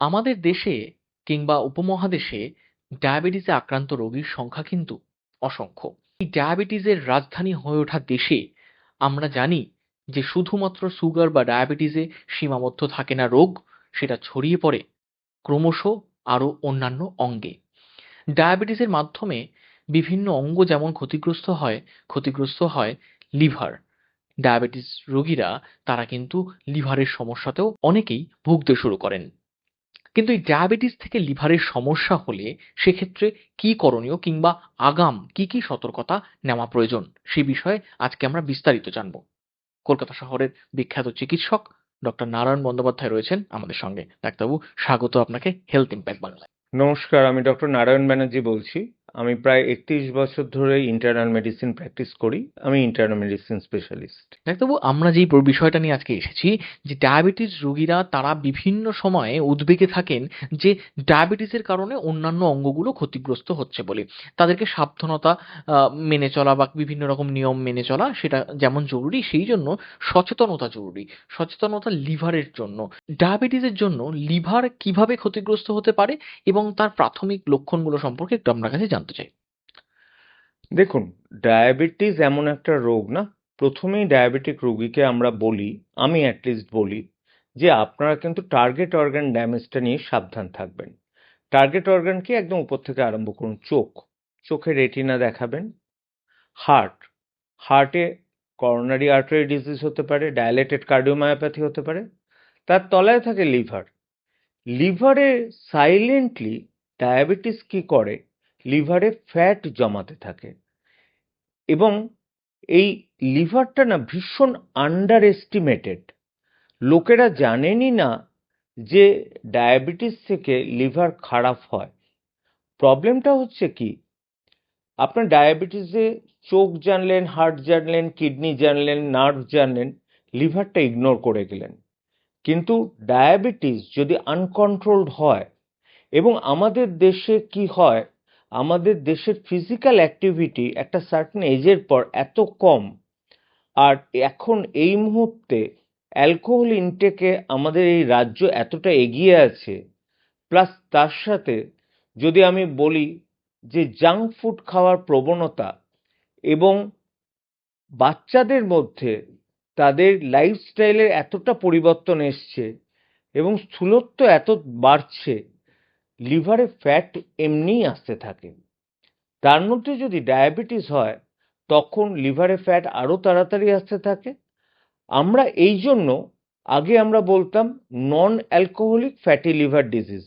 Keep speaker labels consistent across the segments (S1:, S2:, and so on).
S1: আমাদের দেশে কিংবা উপমহাদেশে ডায়াবেটিসে আক্রান্ত রোগীর সংখ্যা কিন্তু অসংখ্য। এই ডায়াবেটিসের রাজধানী হয়ে ওঠা দেশে আমরা জানি যে শুধুমাত্র সুগার বা ডায়াবেটিসে সীমাবদ্ধ থাকে না রোগ, সেটা ছড়িয়ে পড়ে ক্রমশ আরও অন্যান্য অঙ্গে। ডায়াবেটিসের মাধ্যমে বিভিন্ন অঙ্গ যেমন ক্ষতিগ্রস্ত হয় ক্ষতিগ্রস্ত হয় লিভার। ডায়াবেটিস রোগীরা, তারা কিন্তু লিভারের সমস্যাতেও অনেকেই ভুগতে শুরু করেন। কিন্তু এই ডায়াবেটিস থেকে লিভারের সমস্যা হলে সেক্ষেত্রে কি করণীয় কিংবা আগাম কি কি সতর্কতা নেওয়া প্রয়োজন? সে বিষয়ে আজকে আমরা বিস্তারিত জানব। কলকাতা শহরের বিখ্যাত চিকিৎসক ডক্টর নারায়ণ বন্দ্যোপাধ্যায় রয়েছেন আমাদের সঙ্গে। ডাক্তারবাবু, স্বাগত আপনাকে হেলথ ইম্প্যাক্ট বাংলায়।
S2: নমস্কার, আমি ডক্টর নারায়ণ ব্যানার্জি বলছি। আমি প্রায় একত্রিশ বছর ধরে ইন্টারনাল মেডিসিন প্র্যাকটিস করি। আমি ইন্টারনাল মেডিসিন স্পেশালিস্ট
S1: ডাক্তারবাবু আমরা যেই বিষয়টা নিয়ে আজকে এসেছি, যে ডায়াবেটিস রোগীরা তারা বিভিন্ন সময়ে উদ্বেগে থাকেন যে ডায়াবেটিসের কারণে অন্যান্য অঙ্গগুলো ক্ষতিগ্রস্ত হচ্ছে বলে। তাদেরকে সাবধানতা মেনে চলা বা বিভিন্ন রকম নিয়ম মেনে চলা সেটা যেমন জরুরি, সেই জন্য সচেতনতা জরুরি, সচেতনতা লিভারের জন্য। ডায়াবেটিসের জন্য লিভার কীভাবে ক্ষতিগ্রস্ত হতে পারে এবং তার প্রাথমিক লক্ষণগুলো সম্পর্কে একটু আপনার কাছে জানতে চাই।
S2: দেখুন, ডায়াবেটিস এমন একটা রোগ না, প্রথমেই ডায়াবেটিক রোগীকে আমরা বলি, আমি অ্যাটলিস্ট বলি, যে আপনারা কিন্তু টার্গেট অর্গান ড্যামেজটা নিয়ে সাবধান থাকবেন। টার্গেট অর্গান কি একদম উপর থেকে আরম্ভ করুন, চোখ। চোখে রেটিনা দেখাবেন। হার্ট হার্টে করোনারি আর্টারি ডিজিজ হতে পারে ডায়ালেটেড কার্ডিওমায়োপ্যাথি হতে পারে, তার তলায় থাকে লিভার লিভারে সাইলেন্টলি ডায়াবেটিস কি করে? লিভারে ফ্যাট জমাতে থাকে। এবং এই লিভারটা না ভীষণ আন্ডার এস্টিমেটেড লোকেরা জানেনই না যে ডায়াবেটিস থেকে লিভার খারাপ হয়। প্রবলেমটা হচ্ছে কি? আপনার ডায়াবেটিসে চোখ জানলেন, হার্ট জানলেন, কিডনি জানলেন, নার্ভ জানলেন, লিভারটা ইগনোর করে গেলেন। কিন্তু ডায়াবেটিস যদি আনকন্ট্রোলড হয় এবং আমাদের দেশে কি হয় আমাদের দেশের ফিজিক্যাল অ্যাক্টিভিটি একটা সার্টেন এজের পর এত কম। আর এখন এই মুহূর্তে অ্যালকোহল ইনটেকে আমাদের এই রাজ্য এতটা এগিয়ে আছে। প্লাস তার সাথে যদি আমি বলি যে জাঙ্ক ফুড খাওয়ার প্রবণতা এবং বাচ্চাদের মধ্যে তাদের লাইফস্টাইলের এতটা পরিবর্তন এসছে এবং স্থূলত্ব এত বাড়ছে লিভারে ফ্যাট এমনিই আসতে থাকে। তার মধ্যে যদি ডায়াবেটিস হয়, তখন লিভারে ফ্যাট আরও তাড়াতাড়ি আসতে থাকে। আমরা এই জন্য আগে আমরা বলতাম non alcoholic fatty liver disease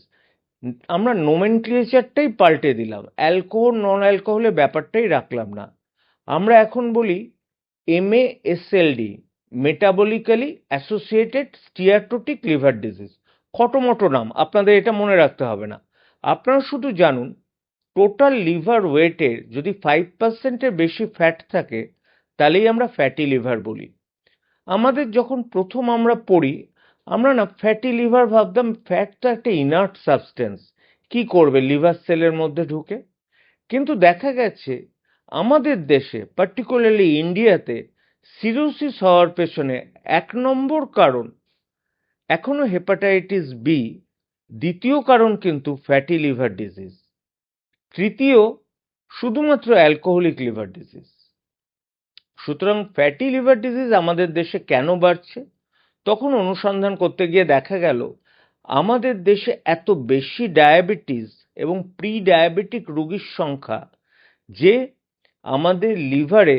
S2: আমরা নোমেনক্লিচারটাই পাল্টে দিলাম। অ্যালকোহল নন অ্যালকোহলের ব্যাপারটাই রাখলাম না। আমরা এখন বলি M A S L D metabolically associated steatotic liver disease খটোমটো নাম, আপনাদের এটা মনে রাখতে হবে না। আপনারা শুধু জানুন টোটাল লিভার ওয়েটের যদি ফাইভ পার্সেন্টের বেশি ফ্যাট থাকে, তাহলেই আমরা ফ্যাটি লিভার বলি। আমাদের যখন প্রথম আমরা পড়ি, আমরা না ফ্যাটি লিভার ভাবতাম ফ্যাট তো একটা ইনার্ট সাবস্টেন্স কি করবে লিভার সেলের মধ্যে ঢুকে? কিন্তু দেখা গেছে, আমাদের দেশে পার্টিকুলারলি ইন্ডিয়াতে সিরোসিস হওয়ার পেছনে এক নম্বর কারণ এখনও হেপাটাইটিস বি দ্বিতীয় কারণ কিন্তু ফ্যাটি লিভার ডিজিজ তৃতীয় শুধুমাত্র অ্যালকোহলিক লিভার ডিজিজ সুতরাং ফ্যাটি লিভার ডিজিজ আমাদের দেশে কেন বাড়ছে? তখন অনুসন্ধান করতে গিয়ে দেখা গেল, আমাদের দেশে এত বেশি ডায়াবেটিস এবং প্রি ডায়াবেটিক রোগীর সংখ্যা যে আমাদের লিভারে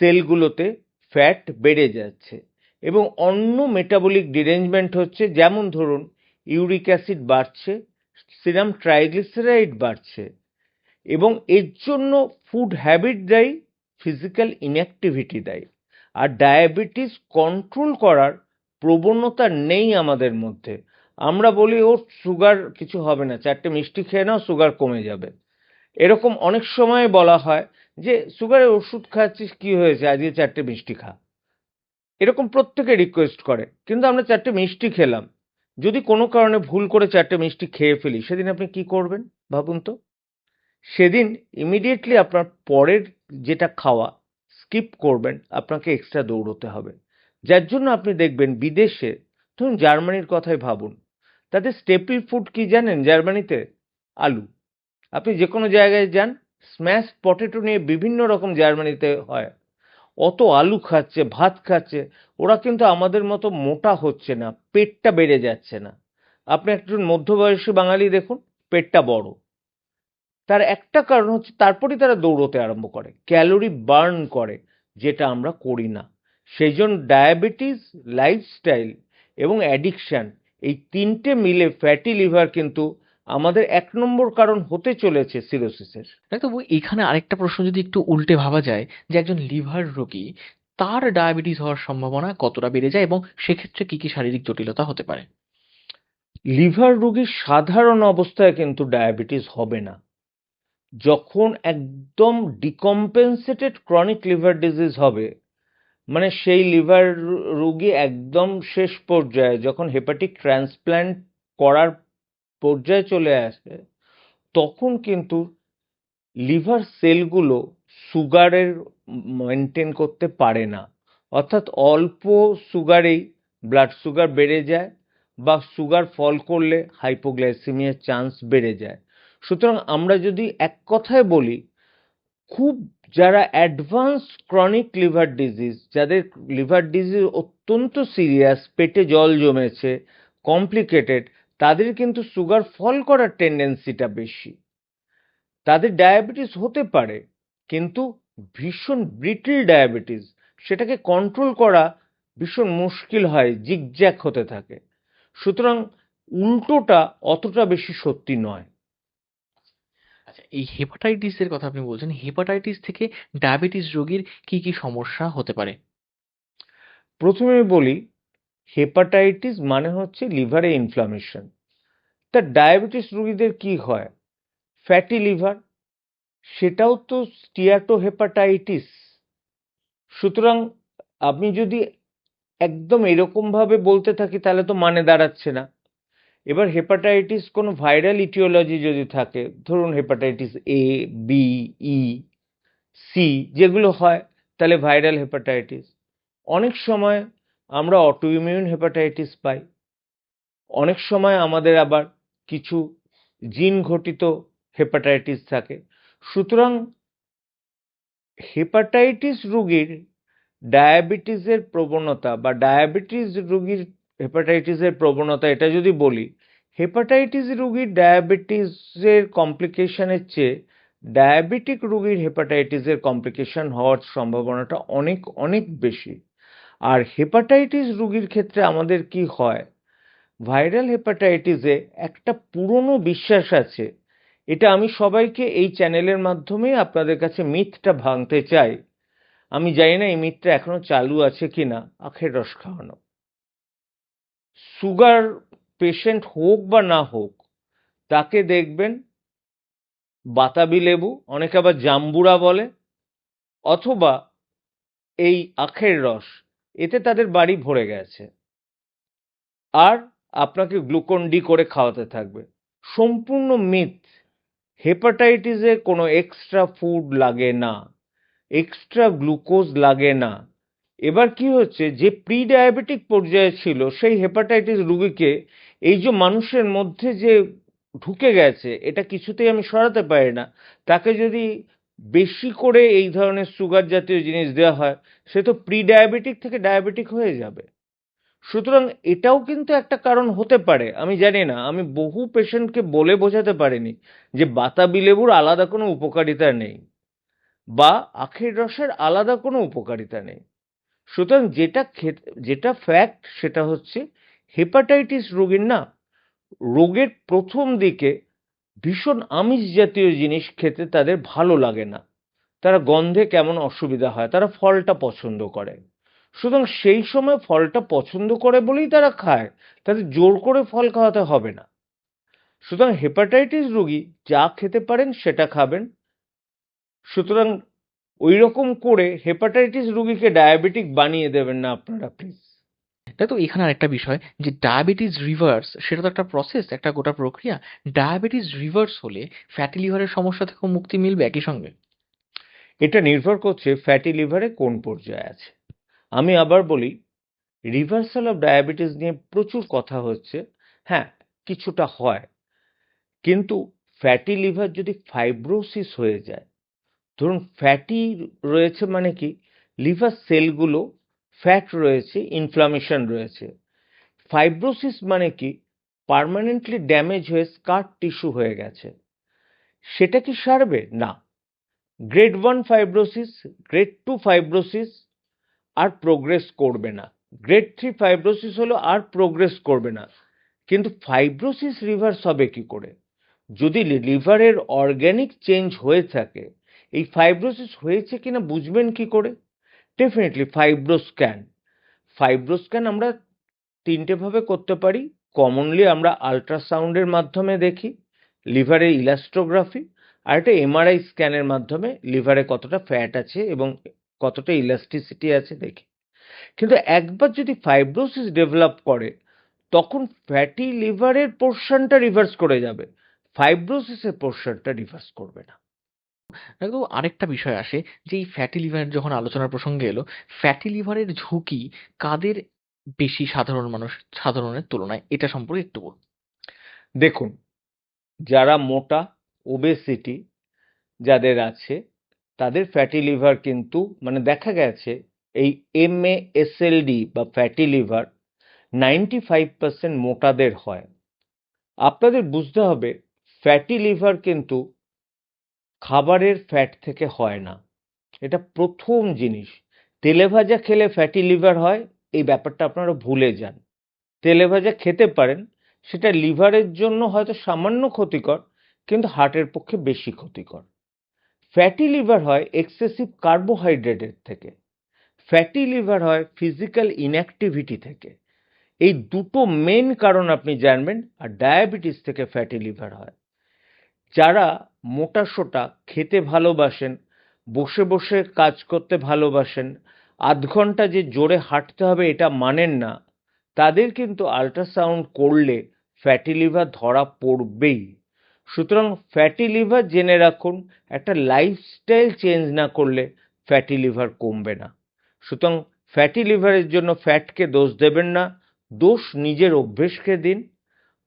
S2: সেলগুলোতে ফ্যাট বেড়ে যাচ্ছে। এবং অন্য মেটাবলিক ডিরেঞ্জমেন্ট হচ্ছে, যেমন ধরুন ইউরিক অ্যাসিড বাড়ছে সিরাম ট্রাইগ্লিসারাইড বাড়ছে, এবং এর জন্য ফুড হ্যাবিট দায়ী ফিজিক্যাল ইনঅ্যাক্টিভিটি দায়ী, আর ডায়াবেটিস কন্ট্রোল করার প্রবণতা নেই আমাদের মধ্যে। আমরা বলি ও সুগার কিছু হবে না, চারটে মিষ্টি খেয়ে নাও সুগার কমে যাবে। এরকম অনেক সময় বলা হয় যে, সুগারের ওষুধ খাচ্ছিস, কি হয়েছে? আজকে চারটে মিষ্টি খা। এরকম প্রত্যেকে রিকোয়েস্ট করে। কিন্তু আমরা চারটে মিষ্টি খেলাম। যদি কোনো কারণে ভুল করে চারটে মিষ্টি খেয়ে ফেলি, সেদিন আপনি কি করবেন ভাবুন তো? সেদিন ইমিডিয়েটলি আপনার পরের যেটা খাওয়া স্কিপ করবেন, আপনাকে এক্সট্রা দৌড়তে হবে। যার জন্য আপনি দেখবেন বিদেশে, ধরুন জার্মানির কথাই ভাবুন, তাদের স্টেপল ফুড কি জানেন জার্মানিতে? আলু। আপনি যে কোনো জায়গায় যান স্ম্যাশ পটেটো নিয়ে বিভিন্ন রকম জার্মানিতে হয়। অত আলু খাচ্ছে, ভাত খাচ্ছে, ওরা কিন্তু আমাদের মতো মোটা হচ্ছে না, পেটটা বেড়ে যাচ্ছে না। আপনি একজন মধ্যবয়সী বাঙালি দেখুন, পেটটা বড়। তার একটা কারণ হচ্ছে তারপরেই তারা দৌড়তে আরম্ভ করে, ক্যালোরি বার্ন করে, যেটা আমরা করি না। সেই জন্য ডায়াবেটিস, লাইফস্টাইল এবং অ্যাডিকশান, এই তিনটে মিলে ফ্যাটি লিভার কিন্তু আমাদের এক নম্বর কারণ হতে চলেছে সিরোসিসের।
S1: ডাক্তারবাবু এখানে আরেকটা প্রশ্ন যদি একটু উল্টে ভাবা যায় যে একজন লিভার রোগী তার ডায়াবেটিস হওয়ার সম্ভাবনা কতটা বেড়ে যায় এবং সেক্ষেত্রে কি কি শারীরিক জটিলতা হতে পারে?
S2: লিভার রোগীর সাধারণ অবস্থায় কিন্তু ডায়াবেটিস হবে না। যখন একদম ডিকম্পেনসেটেড ক্রনিক লিভার ডিজিজ হবে মানে সেই লিভার রোগী একদম শেষ পর্যায়ে যখন হেপাটিক ট্রান্সপ্ল্যান্ট করার পর্যায়ে চলে আসে তখন কিন্তু লিভার সেলগুলো সুগারের মেনটেন করতে পারে না। অর্থাৎ অল্প সুগারেই ব্লাড সুগার বেড়ে যায় বা সুগার ফল করলে হাইপোগ্লাইসেমিয়ার চান্স বেড়ে যায়। সুতরাং আমরা যদি এক কথায় বলি, খুব যারা অ্যাডভান্স ক্রনিক লিভার ডিজিজ যাদের লিভার ডিজিজ অত্যন্ত সিরিয়াস পেটে জল জমেছে কমপ্লিকেটেড তাদের কিন্তু সুগার ফল করার টেন্ডেন্সিটা বেশি। তাদের ডায়াবেটিস হতে পারে কিন্তু ভীষণ ব্রিটল ডায়াবেটিস সেটাকে কন্ট্রোল করা ভীষণ মুশকিল হয় জিগজ্যাক হতে থাকে। সুতরাং উল্টোটা অতটা বেশি সত্যি নয়।
S1: আচ্ছা এই হেপাটাইটিসের কথা আপনি বলছেন হেপাটাইটিস থেকে ডায়াবেটিস রোগীর কি কি সমস্যা হতে পারে?
S2: প্রথমে বলি হেপাটাইটিস মানে হচ্ছে লিভারে ইনফ্লামেশন তা ডায়াবেটিস রোগীদের কি হয়? ফ্যাটি লিভার সেটাও তো স্টিয়াটো হেপাটাইটিস সুতরাং আপনি যদি একদম এরকম ভাবে বলতে থাকি, তাহলে তো মানে দাঁড়াচ্ছে না। এবার হেপাটাইটিস কোনো ভাইরাল ইটিওলজি যদি থাকে, ধরুন hepatitis A B E C যেগুলো হয়, তাহলে ভাইরাল হেপাটাইটিস অনেক সময় আমরা অটোইমিউন হেপাটাইটিস পাই। অনেক সময় আমাদের আবার কিছু জিন ঘটিত হেপাটাইটিস থাকে। সুতরাং হেপাটাইটিস রোগীর ডায়াবেটিসের প্রবণতা বা ডায়াবেটিস রোগীর হেপাটাইটিসের প্রবণতা, এটা যদি বলি হেপাটাইটিস রোগীর ডায়াবেটিসের কমপ্লিকেশনের চেয়ে ডায়াবেটিক রোগীর হেপাটাইটিসের কমপ্লিকেশন হওয়ার সম্ভাবনাটা অনেক অনেক বেশি। আর হেপাটাইটিস রুগীর ক্ষেত্রে আমাদের কি হয়? ভাইরাল হেপাটাইটিসে একটা পুরনো বিশ্বাস আছে। এটা আমি সবাইকে এই চ্যানেলের মাধ্যমে আপনাদের কাছে মিথটা ভাঙতে চাই। আমি জানি না এই মিথটা এখনও চালু আছে কি না আখের রস খাওয়ানো। সুগার পেশেন্ট হোক বা না হোক, তাকে দেখবেন বাতাবি লেবু, অনেকে আবার জাম্বুরা বলে, অথবা এই আখের রস। এতে তাদের বাড়ি ভরে গেছে। আর আপনাকে গ্লুকন ডি করে খাওয়াতে থাকবে। সম্পূর্ণ মিথ। হেপাটাইটিসে কোনো এক্সট্রা ফুড লাগে না। এক্সট্রা গ্লুকোজ লাগে না। এবার কি হচ্ছে, যে প্রি ডায়াবেটিক পর্যায়ে ছিল, সেই হেপাটাইটিস রুগীকে এই যে মানুষের মধ্যে যে ঢুকে গেছে, এটা কিছুতেই আমি সরাতে পারি না। তাকে যদি বেশি করে এই ধরনের সুগার জাতীয় জিনিস দেওয়া হয়, সে তো প্রি ডায়াবেটিক থেকে ডায়াবেটিক হয়ে যাবে। সুতরাং এটাও কিন্তু একটা কারণ হতে পারে, আমি জানি না, আমি বহু পেশেন্টকে বলে বোঝাতে পারিনি যে বাতাবি লেবুর আলাদা কোনো উপকারিতা নেই বা আখের রসের আলাদা কোনো উপকারিতা নেই। সুতরাং যেটা যেটা ফ্যাক্ট সেটা হচ্ছে হেপাটাইটিস রোগীর না, রোগের প্রথম দিকে ভীষণ আমিষ জাতীয় জিনিস খেতে তাদের ভালো লাগে না। তারা গন্ধে কেমন অসুবিধা হয়, তারা ফলটা পছন্দ করে। সুতরাং সেই সময় ফলটা পছন্দ করে বলেই তারা খায়, তাদের জোর করে ফল খাওয়াতে হবে না। সুতরাং হেপাটাইটিস রোগী যা খেতে পারেন সেটা খাবেন। সুতরাং ওই রকম করে হেপাটাইটিস রুগীকে ডায়াবেটিক বানিয়ে দেবেন না আপনারা, প্লিজ।
S1: তো এখানে আরেকটা বিষয় যে ডায়াবেটিস রিভার্স সেটা তো একটা প্রসেস একটা গোটা প্রক্রিয়া। ডায়াবেটিস রিভার্স হলে ফ্যাটি লিভারের সমস্যা থেকেও মুক্তি মিলবে একই সঙ্গে?
S2: এটা নির্ভর করছে ফ্যাটি লিভারে কোন পর্যায়ে আছে। আমি আবার বলি রিভার্সাল অফ ডায়াবেটিস নিয়ে প্রচুর কথা হচ্ছে। হ্যাঁ কিছুটা হয়। কিন্তু ফ্যাটি লিভার যদি ফাইব্রোসিস হয়ে যায়, ধরুন ফ্যাটি রয়েছে মানে কি লিভার সেলগুলো ফ্যাট রয়েছে ইনফ্লামেশন রয়েছে। ফাইব্রোসিস মানে কি? পার্মানেন্টলি ড্যামেজ হয়ে স্কার টিস্যু হয়ে গেছে। সেটা কি সারবে? না। Grade one fibrosis grade two fibrosis আর প্রোগ্রেস করবে না। গ্রেড থ্রি ফাইব্রোসিস হলো আর প্রোগ্রেস করবে না। কিন্তু ফাইব্রোসিস রিভার্স হবে কি করে? যদি লিভারের অর্গ্যানিক চেঞ্জ হয়ে থাকে, এই ফাইব্রোসিস হয়েছে কিনা বুঝবেন কি করে? ডেফিনেটলি ফাইব্রোস্ক্যান ফাইব্রোস্ক্যান আমরা তিনটে ভাবে করতে পারি। কমনলি আমরা আল্ট্রাসাউন্ডের মাধ্যমে দেখি লিভারের ইলাস্ট্রোগ্রাফি আর একটা এমআরআই স্ক্যানের মাধ্যমে লিভারে কতটা ফ্যাট আছে এবং কতটা ইলাস্টিসিটি আছে দেখি। কিন্তু একবার যদি ফাইব্রোসিস ডেভেলপ করে, তখন ফ্যাটি লিভারের পোর্শনটা রিভার্স করে যাবে। ফাইব্রোসিসের পোর্শনটা রিভার্স করবে না।
S1: কিন্তু আরেকটা বিষয় আসে, যে এই ফ্যাটি লিভার যখন আলোচনার প্রসঙ্গে এলো ফ্যাটি লিভারের ঝুঁকি কাদের বেশি সাধারণ মানুষ, সাধারণের তুলনায়? এটা সম্পর্কে একটু বলুন।
S2: দেখুন, যারা মোটা ওবেসিটি যাদের আছে, তাদের ফ্যাটি লিভার কিন্তু মানে দেখা গেছে, এই এম এসএলডি বা fatty liver ninety five percent মোটাদের হয়। আপনাদের বুঝতে হবে ফ্যাটি লিভার কিন্তু খাবারের ফ্যাট থেকে হয় না। এটা প্রথম জিনিস। তেলে ভাজা খেলে ফ্যাটি লিভার হয়, এই ব্যাপারটা আপনারা ভুলে যান। তেলে ভাজা খেতে পারেন, সেটা লিভারের জন্য হয়তো সামান্য ক্ষতিকর, কিন্তু হার্টের পক্ষে বেশি ক্ষতিকর। ফ্যাটি লিভার হয় এক্সেসিভ কার্বোহাইড্রেটের থেকে। ফ্যাটি লিভার হয় ফিজিক্যাল ইনঅ্যাক্টিভিটি থেকে। এই দুটো মেন কারণ আপনি জানবেন, আর ডায়াবেটিস থেকে ফ্যাটি লিভার হয়। যারা মোটা সোটা খেতে ভালোবাসেন, বসে বসে কাজ করতে ভালোবাসেন, আধ ঘণ্টা যে জোরে হাঁটতে হবে এটা মানেন না। তাদের কিন্তু আল্ট্রাসাউন্ড করলে ফ্যাটি লিভার ধরা পড়বেই। সুতরাং ফ্যাটি লিভার জেনে রাখুন, একটা লাইফস্টাইল চেঞ্জ না করলে ফ্যাটি লিভার কমবে না। সুতরাং ফ্যাটি লিভারের জন্য ফ্যাটকে দোষ দেবেন না, দোষ নিজের অভ্যেসকে দিন,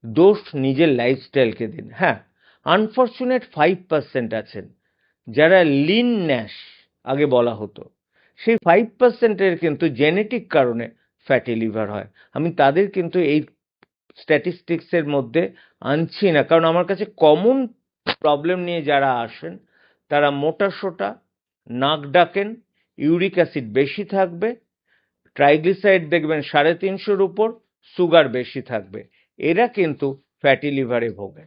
S2: দোষ নিজের লাইফস্টাইলকে দিন। হ্যাঁ আনফর্চুনেট ফাইভ পার্সেন্ট আছেন। যারা লিন ন্যাশ আগে বলা হতো, সেই ফাইভ পার্সেন্টের কিন্তু জেনেটিক কারণে ফ্যাটি লিভার হয়। আমি তাদের কিন্তু এই স্ট্যাটিস্টিক্সের মধ্যে আনছি না, কারণ আমার কাছে কমন প্রবলেম নিয়ে যারা আসেন, তারা মোটা সোটা, নাক ডাকেন, ইউরিক অ্যাসিড বেশি থাকবে, ট্রাইগ্লিসাইড দেখবেন সাড়ে তিনশোর উপর, সুগার বেশি থাকবে। এরা কিন্তু ফ্যাটি লিভারে ভোগে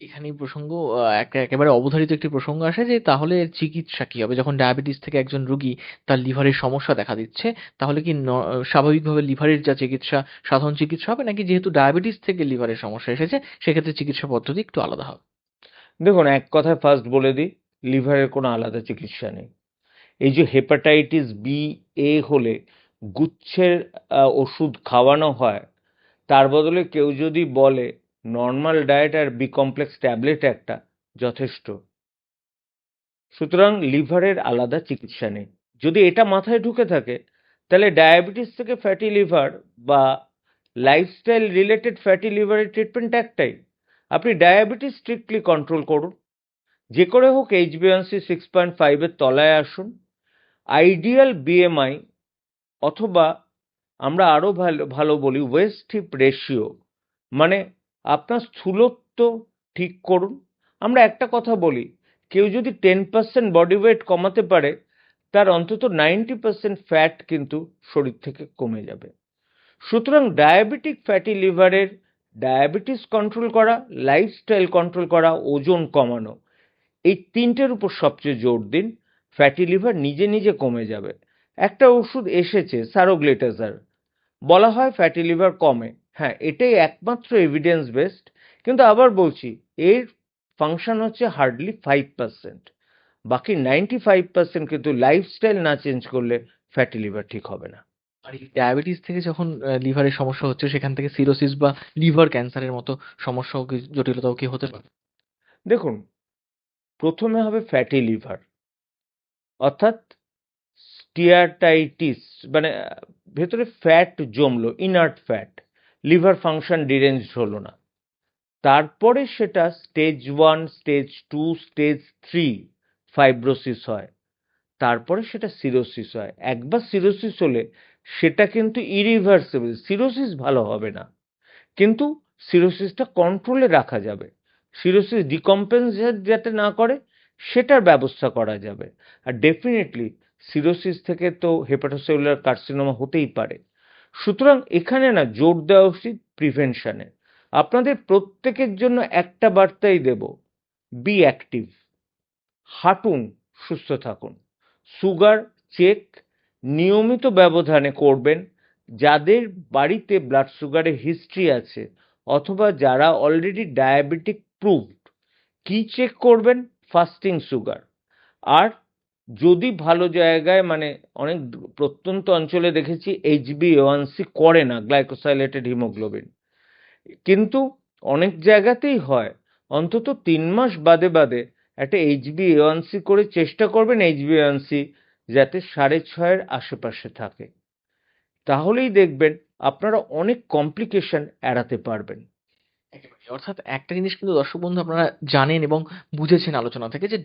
S1: এখানেই প্রসঙ্গ একটা একেবারে অবধারিত একটি প্রসঙ্গ আসে যে তাহলে চিকিৎসা কি হবে? যখন ডায়াবেটিস থেকে একজন রোগী তার লিভারের সমস্যা দেখা দিচ্ছে, তাহলে কি ন- স্বাভাবিকভাবে লিভারের যা চিকিৎসা, সাধারণ চিকিৎসা হবে? নাকি যেহেতু ডায়াবেটিস থেকে লিভারের সমস্যা এসেছে, সেক্ষেত্রে চিকিৎসা পদ্ধতি একটু আলাদা হবে?
S2: দেখুন, এক কথায় ফার্স্ট বলে দিই, লিভারের কোনো আলাদা চিকিৎসা নেই। এই যে হেপাটাইটিস বি এ হলে গুচ্ছের ওষুধ খাওয়ানো হয়, তার বদলে কেউ যদি বলে নর্মাল ডায়েট আর বি কমপ্লেক্স ট্যাবলেট একটা যথেষ্ট। সুতরাং লিভারের আলাদা চিকিৎসা নেই। যদি এটা মাথায় ঢুকে থাকে, তাহলে ডায়াবেটিস থেকে ফ্যাটি লিভার বা লাইফস্টাইল রিলেটেড ফ্যাটি লিভারের ট্রিটমেন্ট একটাই। আপনি ডায়াবেটিস স্ট্রিক্টলি কন্ট্রোল করুন। যে করে হোক এইচ এইচবিএনসি সিক্স পয়েন্ট ফাইভের তলায় আসুন। আইডিয়াল বিএমআই অথবা আমরা আরও ভালো ভালো বলি ওয়েস্ট হিপ রেশিও মানে আপনার স্থূলত্ব ঠিক করুন। আমরা একটা কথা বলি, কেউ যদি টেন পার্সেন্ট বডি ওয়েট কমাতে পারে, তার অন্তত নাইনটি পার্সেন্ট ফ্যাট কিন্তু শরীর থেকে কমে যাবে। সুতরাং ডায়াবেটিক ফ্যাটি লিভারের ডায়াবেটিস কন্ট্রোল করা লাইফস্টাইল কন্ট্রোল করা, ওজন কমানো, এই তিনটের উপর সবচেয়ে জোর দিন ফ্যাটি লিভার নিজে নিজে কমে যাবে। একটা ওষুধ এসেছে সারোগ্লেটাজার বলা হয় ফ্যাটি লিভার কমে। হ্যাঁ এটাই একমাত্র এভিডেন্স বেসড কিন্তু আবার বলছি এর ফাংশন হচ্ছে হার্ডলি ফাইভ পার্সেন্ট বাকি নাইনটি ফাইভ পার্সেন্ট কিন্তু লাইফস্টাইল না চেঞ্জ করলে ফ্যাটি লিভার ঠিক হবে না।
S1: আর এই ডায়াবেটিস থেকে যখন লিভারের সমস্যা হচ্ছে সেখান থেকে সিরোসিস বা লিভার ক্যান্সারের মতো সমস্যাও কি জটিলতাও কি হতে পারে?
S2: দেখুন প্রথমে হবে ফ্যাটি লিভার অর্থাৎ স্টিয়াটাইটিস মানে ভেতরে fat জমলো inert fat liver function deranged হলো না। তারপরে সেটা stage one, stage two, stage three fibrosis হয়। তারপরে সেটা সিরোসিস হয়। একবার সিরোসিস হলে সেটা কিন্তু ইরিভার্সেবল। সিরোসিস ভালো হবে না। কিন্তু সিরোসিসটা কন্ট্রোলে রাখা যাবে। সিরোসিস ডিকম্পেনসেট যাতে না করে, সেটার ব্যবস্থা করা যাবে। আর ডেফিনেটলি সিরোসিস থেকে তো হেপাটোসেলুলার কার্সিনোমা হতেই পারে। সুতরাং এখানে না জোর দেওয়া উচিত প্রিভেনশনে আপনাদের প্রত্যেকের জন্য একটা বার্তাই দেব বি অ্যাক্টিভ হাঁটুন, সুস্থ থাকুন। সুগার চেক নিয়মিত ব্যবধানে করবেন, যাদের বাড়িতে ব্লাড সুগারের হিস্ট্রি আছে অথবা যারা অলরেডি ডায়াবেটিক প্রুভড কি চেক করবেন? ফাস্টিং সুগার আর যদি ভালো জায়গায় মানে অনেক প্রত্যন্ত অঞ্চলে দেখেছি এইচবি এওয়ানসি করে না গ্লাইকোসাইলেটেড হিমোগ্লোবিন কিন্তু অনেক জায়গাতেই হয়। অন্তত তিন মাস বাদে বাদে একটা এইচবি এওয়ানসি করে চেষ্টা করবেন এইচবি এওয়ানসি যাতে সাড়ে ছয়ের আশেপাশে থাকে। তাহলেই দেখবেন আপনারা অনেক কমপ্লিকেশন এড়াতে পারবেন।
S1: অর্থাৎ একটা জিনিস কিন্তু দর্শক বন্ধু আপনারা জানেন এবং বুঝেছেন আলোচনা থেকে যে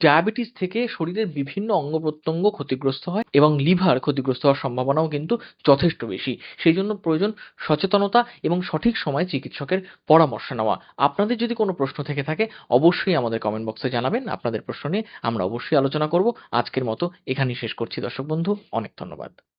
S1: ডায়াবেটিস থেকে শরীরের বিভিন্ন অঙ্গ প্রত্যঙ্গ ক্ষতিগ্রস্ত হয় এবং লিভার ক্ষতিগ্রস্ত হওয়ার সম্ভাবনাও কিন্তু যথেষ্ট বেশি। সেই জন্য প্রয়োজন সচেতনতা এবং সঠিক সময়ে চিকিৎসকের পরামর্শ নেওয়া। আপনাদের যদি কোনো প্রশ্ন থেকে থাকে, অবশ্যই আমাদের কমেন্ট বক্সে জানাবেন। আপনাদের প্রশ্ন নিয়ে আমরা অবশ্যই আলোচনা করব। আজকের মতো এখানেই শেষ করছি। দর্শক বন্ধু, অনেক ধন্যবাদ।